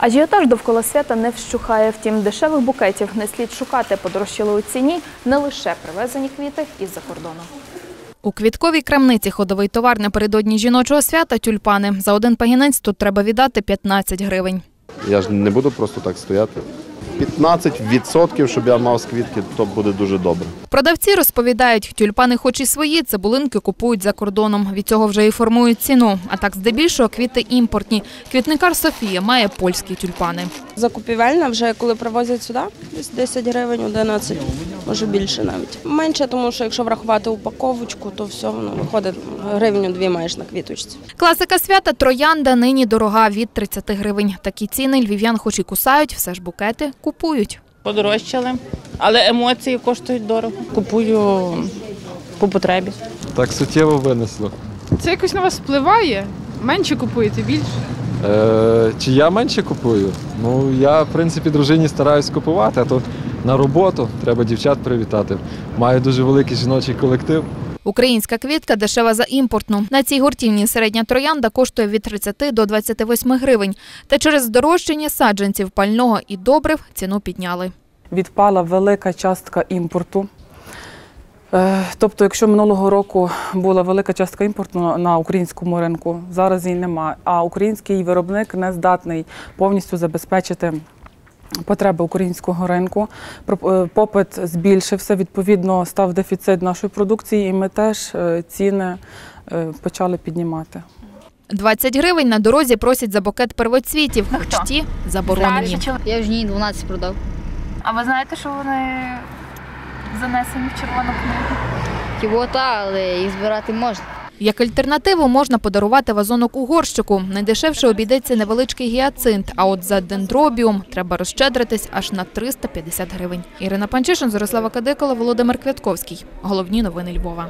Ажіотаж довкола свята не вщухає. Втім, дешевих букетів не слід шукати. Подорожчали у ціні не лише привезені квіти із-за кордону. У квітковій крамниці ходовий товар напередодні жіночого свята тюльпани. За один пагінець тут треба віддати 15 гривень. Я ж не буду просто так стояти. 15% щоб я мав з квітки, то буде дуже добре. Продавці розповідають, тюльпани хоч і свої, цибулинки купують за кордоном. Від цього вже і формують ціну. А так здебільшого квіти імпортні. Квітникар Софія має польські тюльпани. Закупівельна вже коли привозять сюди, десь 10 гривень, 11, може більше навіть. Менше, тому що якщо врахувати упаковочку, то все воно виходить гривню дві маєш на квіточці. Класика свята троянда нині дорога від 30 гривень. Такі ціни львів'ян хоч і кусають, все ж букети купують. Подорожчали, але емоції коштують дорого. Купую по потребі. Так суттєво винесло. Це якось на вас впливає? Менше купуєте, більше? Е, чи я менше купую? Ну, я, в принципі, дружині стараюсь купувати, а то на роботу треба дівчат привітати. Маю дуже великий жіночий колектив. Українська квітка дешева за імпортну. На цій гуртівні середня троянда коштує від 30 до 28 гривень. Та через здорожчання саджанців пального і добрив ціну підняли. відпала велика частка імпорту. Е, Тобто, якщо минулого року була велика частка імпорту на- українському ринку, зараз її немає. А український виробник не здатний повністю забезпечити потреби українського ринку. Е, Попит збільшився, відповідно, став дефіцит нашої продукції, і ми теж е, ціни почали піднімати. 20 гривень на дорозі просять за букет первоцвітів, хоч ті заборонені. Я вже їй 12 продав. А ви знаєте, що вони занесені в червону книгу? Ківота, але їх збирати можна. Як альтернативу можна подарувати вазонок у горщику. Найдешевше обійдеться невеличкий гіацинт, а от за дендробіум треба розщедритись аж на 350 гривень. Ірина Панчишин, Зорислава Кадикола, Володимир Квятковський. Головні новини Львова.